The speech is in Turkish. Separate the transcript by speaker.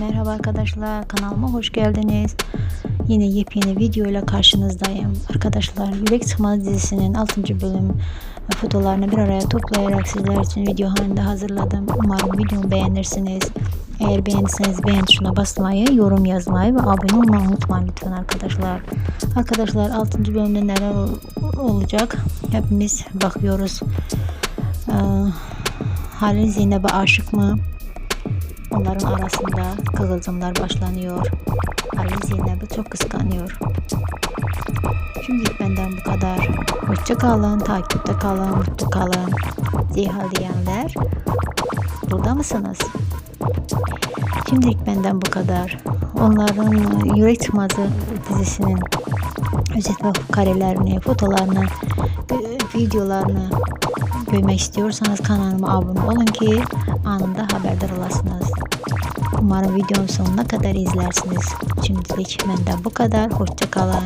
Speaker 1: Merhaba arkadaşlar kanalıma hoş geldiniz. Yine yepyeni video ile karşınızdayım. Arkadaşlar Yürek Sıkmaz dizisinin 6. bölüm fotolarını bir araya toplayarak sizler için video halinde hazırladım. Umarım videomu beğenirsiniz. Eğer beğendiyseniz beğen tuşuna basmayı, yorum yazmayı ve abone olmayı unutmayın lütfen arkadaşlar. Arkadaşlar 6. bölümde neler ol- olacak hepimiz bakıyoruz. Ee, Halil Zeynep'e aşık mı? Onların arasında kıvılcımlar başlanıyor. Ali Zeynep'i çok kıskanıyor. Şimdilik benden bu kadar. Hoşça kalın, takipte kalın, mutlu kalın. Zihal diyenler burada mısınız? Şimdilik benden bu kadar. Onların Yürek Çıkmazı dizisinin özet ve karelerini, fotolarını, e, videolarını görmek istiyorsanız kanalıma abone olun ki anında haberdar olasınız. Umarım videonun sonuna kadar izlersiniz. Şimdilik benden bu kadar. Hoşça kalın.